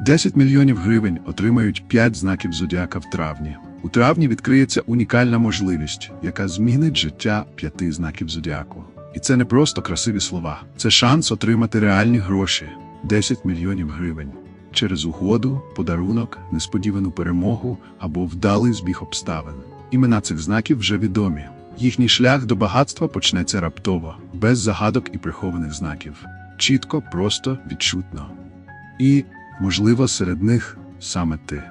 10 мільйонів гривень отримають 5 знаків зодіака в травні. У травні відкриється унікальна можливість, яка змінить життя п'яти знаків зодіаку. І це не просто красиві слова, це шанс отримати реальні гроші 10 мільйонів гривень через угоду, подарунок, несподівану перемогу або вдалий збіг обставин. Імена цих знаків вже відомі. Їхній шлях до багатства почнеться раптово, без загадок і прихованих знаків. Чітко, просто, відчутно. І, можливо, серед них саме ти.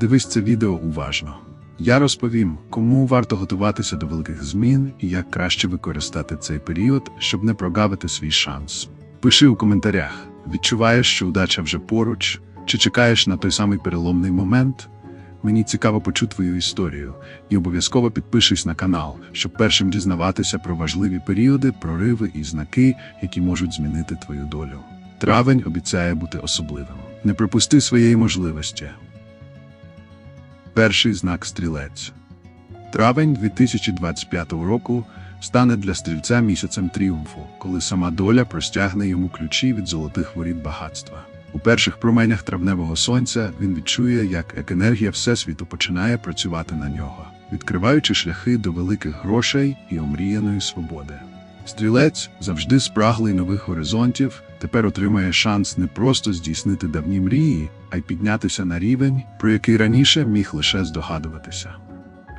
Дивись це відео уважно. Я розповім, кому варто готуватися до великих змін і як краще використати цей період, щоб не прогавити свій шанс. Пиши у коментарях, відчуваєш, що удача вже поруч, чи чекаєш на той самий переломний момент. Мені цікаво почути твою історію, і обов'язково підпишись на канал, щоб першим дізнаватися про важливі періоди, прориви і знаки, які можуть змінити твою долю. Травень обіцяє бути особливим. Не пропусти своєї можливості. Перший знак стрілець. Травень 2025 року стане для стрільця місяцем тріумфу, коли сама доля простягне йому ключі від золотих воріт багатства. У перших променях травневого сонця він відчує, як енергія Всесвіту починає працювати на нього, відкриваючи шляхи до великих грошей і омріяної свободи. Стрілець, завжди спраглий нових горизонтів, тепер отримає шанс не просто здійснити давні мрії, а й піднятися на рівень, про який раніше міг лише здогадуватися.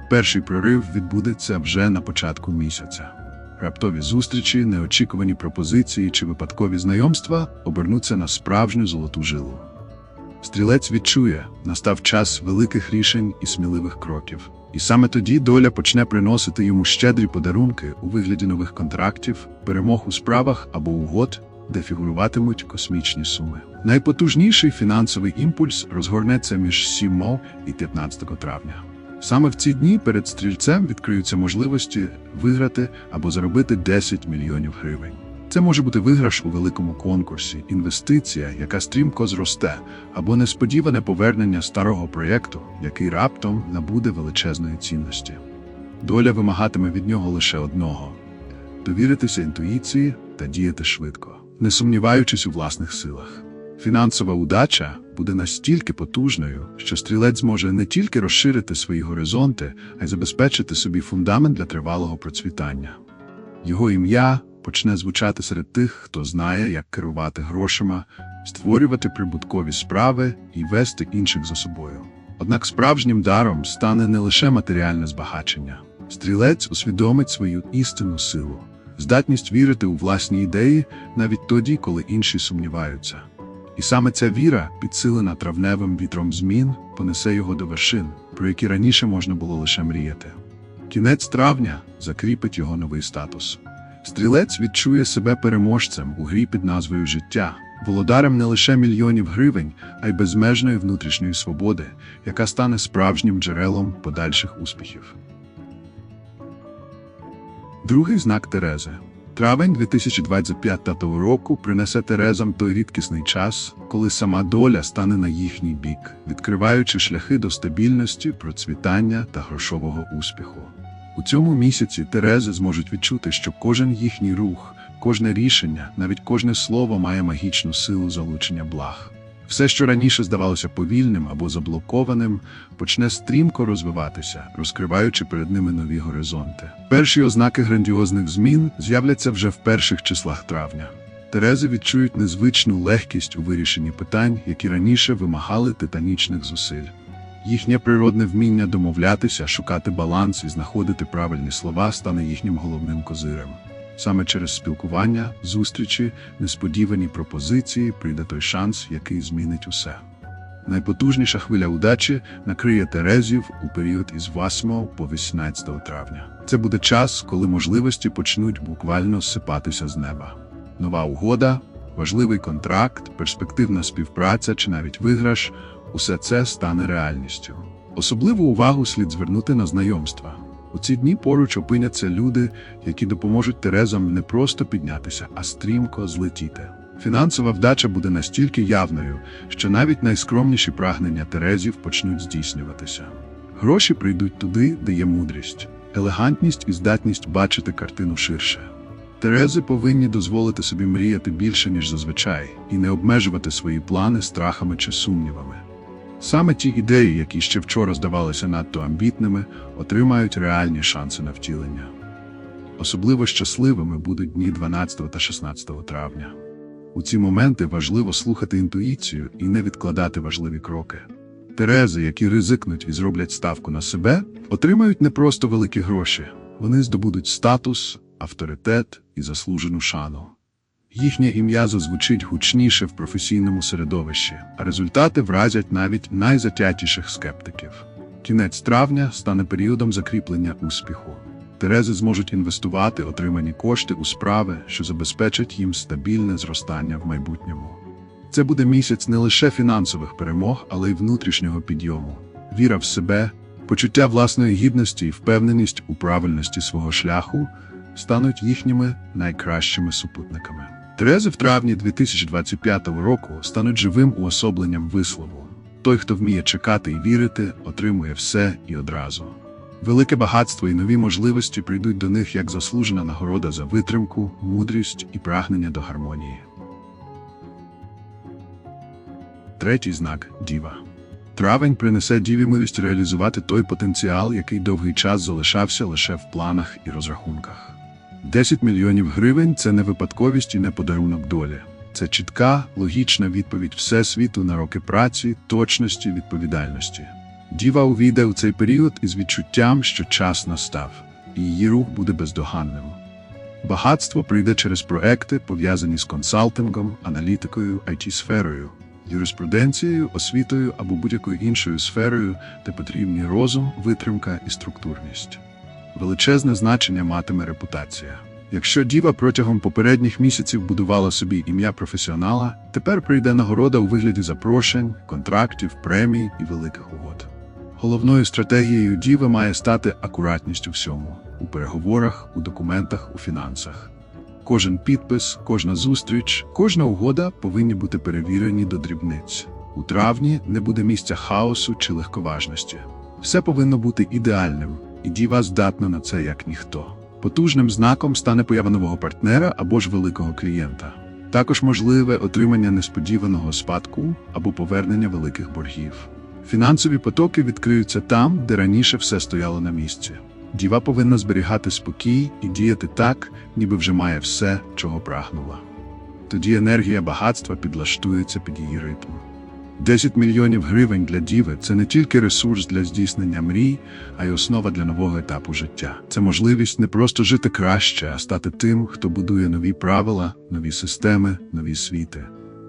Перший прорив відбудеться вже на початку місяця. Раптові зустрічі, неочікувані пропозиції чи випадкові знайомства обернуться на справжню золоту жилу. Стрілець відчує, настав час великих рішень і сміливих кроків. І саме тоді доля почне приносити йому щедрі подарунки у вигляді нових контрактів, перемог у справах або угод, де фігуруватимуть космічні суми. Найпотужніший фінансовий імпульс розгорнеться між 7 і 15 травня. Саме в ці дні перед стрільцем відкриються можливості виграти або заробити 10 мільйонів гривень. Це може бути виграш у великому конкурсі, інвестиція, яка стрімко зросте, або несподіване повернення старого проєкту, який раптом набуде величезної цінності. Доля вимагатиме від нього лише одного довіритися інтуїції та діяти швидко, не сумніваючись у власних силах. Фінансова удача буде настільки потужною, що стрілець зможе не тільки розширити свої горизонти, а й забезпечити собі фундамент для тривалого процвітання. Його ім'я почне звучати серед тих, хто знає, як керувати грошима, створювати прибуткові справи і вести інших за собою. Однак справжнім даром стане не лише матеріальне збагачення. Стрілець усвідомить свою істинну силу, здатність вірити у власні ідеї навіть тоді, коли інші сумніваються. І саме ця віра, підсилена травневим вітром змін, понесе його до вершин, про які раніше можна було лише мріяти. Кінець травня закріпить його новий статус. Стрілець відчує себе переможцем у грі під назвою Життя, володарем не лише мільйонів гривень, а й безмежної внутрішньої свободи, яка стане справжнім джерелом подальших успіхів. Другий знак Терези. Травень 2025 року принесе Терезам той рідкісний час, коли сама доля стане на їхній бік, відкриваючи шляхи до стабільності, процвітання та грошового успіху. У цьому місяці Терези зможуть відчути, що кожен їхній рух, кожне рішення, навіть кожне слово має магічну силу залучення благ. Все, що раніше здавалося повільним або заблокованим, почне стрімко розвиватися, розкриваючи перед ними нові горизонти. Перші ознаки грандіозних змін з'являться вже в перших числах травня. Терези відчують незвичну легкість у вирішенні питань, які раніше вимагали титанічних зусиль. Їхнє природне вміння домовлятися, шукати баланс і знаходити правильні слова стане їхнім головним козирем. Саме через спілкування, зустрічі, несподівані пропозиції прийде той шанс, який змінить усе. Найпотужніша хвиля удачі накриє Терезів у період із 8 по 18 травня. Це буде час, коли можливості почнуть буквально сипатися з неба. Нова угода, важливий контракт, перспективна співпраця чи навіть виграш усе це стане реальністю. Особливу увагу слід звернути на знайомства. У ці дні поруч опиняться люди, які допоможуть Терезам не просто піднятися, а стрімко злетіти. Фінансова вдача буде настільки явною, що навіть найскромніші прагнення Терезів почнуть здійснюватися. Гроші прийдуть туди, де є мудрість, елегантність і здатність бачити картину ширше. Терези повинні дозволити собі мріяти більше, ніж зазвичай, і не обмежувати свої плани страхами чи сумнівами. Саме ті ідеї, які ще вчора здавалися надто амбітними, отримають реальні шанси на втілення. Особливо щасливими будуть дні 12 та 16 травня. У ці моменти важливо слухати інтуїцію і не відкладати важливі кроки. Терези, які ризикнуть і зроблять ставку на себе, отримають не просто великі гроші, вони здобудуть статус, авторитет і заслужену шану. Їхнє ім'я зазвучить гучніше в професійному середовищі, а результати вразять навіть найзатятіших скептиків. Кінець травня стане періодом закріплення успіху. Терези зможуть інвестувати отримані кошти у справи, що забезпечать їм стабільне зростання в майбутньому. Це буде місяць не лише фінансових перемог, але й внутрішнього підйому. Віра в себе, почуття власної гідності і впевненість у правильності свого шляху стануть їхніми найкращими супутниками. Терези в травні 2025 року стануть живим уособленням вислову. Той, хто вміє чекати і вірити, отримує все і одразу. Велике багатство і нові можливості прийдуть до них як заслужена нагорода за витримку, мудрість і прагнення до гармонії. Третій знак діва. Травень принесе діві милість реалізувати той потенціал, який довгий час залишався лише в планах і розрахунках. 10 мільйонів гривень це не випадковість і не подарунок долі. Це чітка, логічна відповідь Всесвіту на роки праці, точності, відповідальності. Діва увійде у цей період із відчуттям, що час настав, і її рух буде бездоганним. Багатство прийде через проекти, пов'язані з консалтингом, аналітикою, IT-сферою, юриспруденцією, освітою або будь-якою іншою сферою, де потрібні розум, витримка і структурність. Величезне значення матиме репутація. Якщо діва протягом попередніх місяців будувала собі ім'я професіонала, тепер прийде нагорода у вигляді запрошень, контрактів, премій і великих угод. Головною стратегією діви має стати акуратність у всьому у переговорах, у документах, у фінансах. Кожен підпис, кожна зустріч, кожна угода повинні бути перевірені до дрібниць. У травні не буде місця хаосу чи легковажності. Все повинно бути ідеальним, і діва здатна на це як ніхто. Потужним знаком стане поява нового партнера або ж великого клієнта. Також можливе отримання несподіваного спадку або повернення великих боргів. Фінансові потоки відкриються там, де раніше все стояло на місці. Діва повинна зберігати спокій і діяти так, ніби вже має все, чого прагнула. Тоді енергія багатства підлаштується під її ритм. 10 мільйонів гривень для діви це не тільки ресурс для здійснення мрій, а й основа для нового етапу життя. Це можливість не просто жити краще, а стати тим, хто будує нові правила, нові системи, нові світи.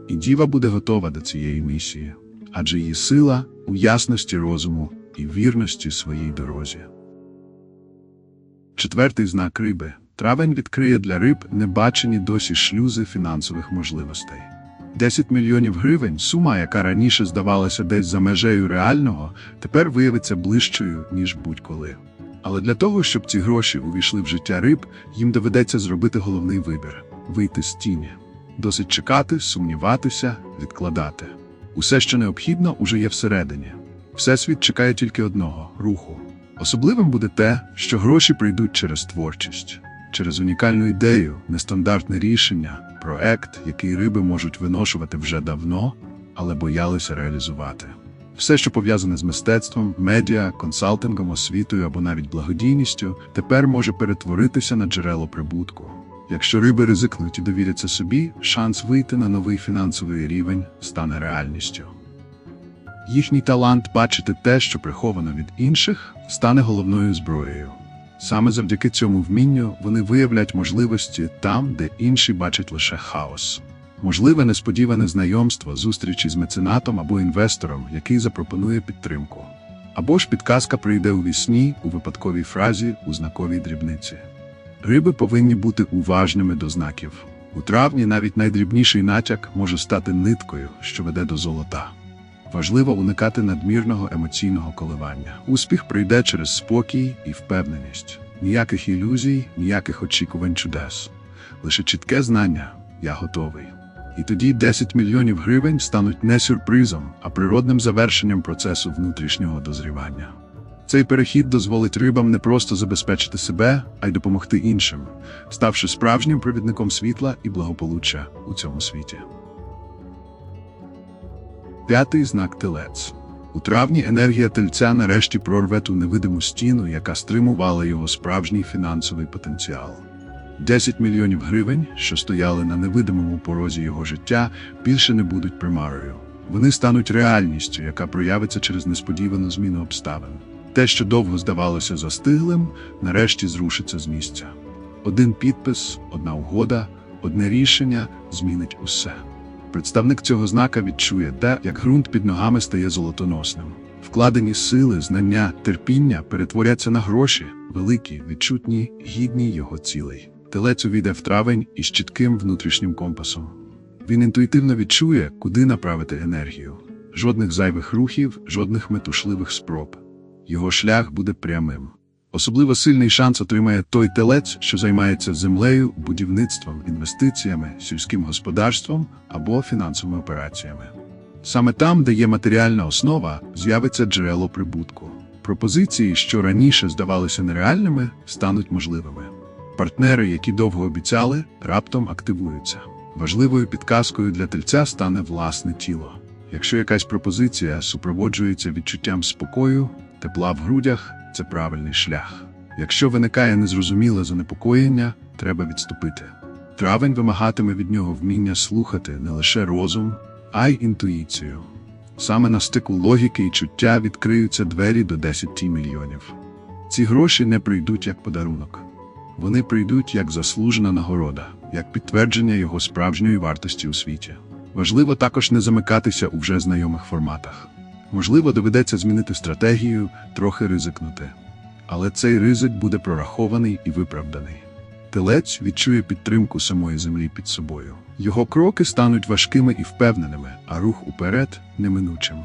І діва буде готова до цієї місії, адже її сила у ясності розуму і вірності своїй дорозі. Четвертий знак риби. Травень відкриє для риб небачені досі шлюзи фінансових можливостей. 10 мільйонів гривень сума, яка раніше здавалася десь за межею реального, тепер виявиться ближчою, ніж будь-коли. Але для того, щоб ці гроші увійшли в життя риб, їм доведеться зробити головний вибір вийти з тіні. Досить чекати, сумніватися, відкладати. Усе, що необхідно, уже є всередині. Всесвіт чекає тільки одного руху. Особливим буде те, що гроші прийдуть через творчість, через унікальну ідею, нестандартне рішення, проект, який риби можуть виношувати вже давно, але боялися реалізувати. Все, що пов'язане з мистецтвом, медіа, консалтингом, освітою або навіть благодійністю, тепер може перетворитися на джерело прибутку. Якщо риби ризикнуть і довіряться собі, шанс вийти на новий фінансовий рівень стане реальністю. Їхній талант бачити те, що приховано від інших, стане головною зброєю. Саме завдяки цьому вмінню вони виявлять можливості там, де інші бачать лише хаос. Можливе несподіване знайомство, зустрічі з меценатом або інвестором, який запропонує підтримку. Або ж підказка прийде у вісні, у випадковій фразі, у знаковій дрібниці. Риби повинні бути уважними до знаків. У травні навіть найдрібніший натяк може стати ниткою, що веде до золота. Важливо уникати надмірного емоційного коливання. Успіх прийде через спокій і впевненість. Ніяких ілюзій, ніяких очікувань чудес. Лише чітке знання я готовий. І тоді 10 мільйонів гривень стануть не сюрпризом, а природним завершенням процесу внутрішнього дозрівання. Цей перехід дозволить рибам не просто забезпечити себе, а й допомогти іншим, ставши справжнім провідником світла і благополуччя у цьому світі. П'ятий знак телець. У травні енергія тельця нарешті прорве ту невидиму стіну, яка стримувала його справжній фінансовий потенціал. 10 мільйонів гривень, що стояли на невидимому порозі його життя, більше не будуть примарою. Вони стануть реальністю, яка проявиться через несподівану зміну обставин. Те, що довго здавалося застиглим, нарешті зрушиться з місця. Один підпис, одна угода, одне рішення змінить усе. Представник цього знака відчує те, як ґрунт під ногами стає золотоносним. Вкладені сили, знання, терпіння перетворяться на гроші, великі, відчутні, гідні його цілей. Телець увійде в травень із чітким внутрішнім компасом. Він інтуїтивно відчує, куди направити енергію. Жодних зайвих рухів, жодних метушливих спроб. Його шлях буде прямим. Особливо сильний шанс отримає той телець, що займається землею, будівництвом, інвестиціями, сільським господарством або фінансовими операціями. Саме там, де є матеріальна основа, з'явиться джерело прибутку. Пропозиції, що раніше здавалися нереальними, стануть можливими. Партнери, які довго обіцяли, раптом активуються. Важливою підказкою для тельця стане власне тіло. Якщо якась пропозиція супроводжується відчуттям спокою, тепла в грудях це правильний шлях. Якщо виникає незрозуміле занепокоєння, треба відступити. Травень вимагатиме від нього вміння слухати не лише розум, а й інтуїцію. Саме на стику логіки і чуття відкриються двері до 10 мільйонів. Ці гроші не прийдуть як подарунок. Вони прийдуть як заслужена нагорода, як підтвердження його справжньої вартості у світі. Важливо також не замикатися у вже знайомих форматах. Можливо, доведеться змінити стратегію, трохи ризикнути. Але цей ризик буде прорахований і виправданий. Телець відчує підтримку самої землі під собою. Його кроки стануть важкими і впевненими, а рух уперед неминучим.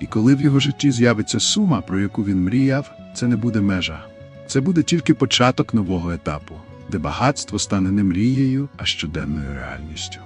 І коли в його житті з'явиться сума, про яку він мріяв, це не буде межа. Це буде тільки початок нового етапу, де багатство стане не мрією, а щоденною реальністю.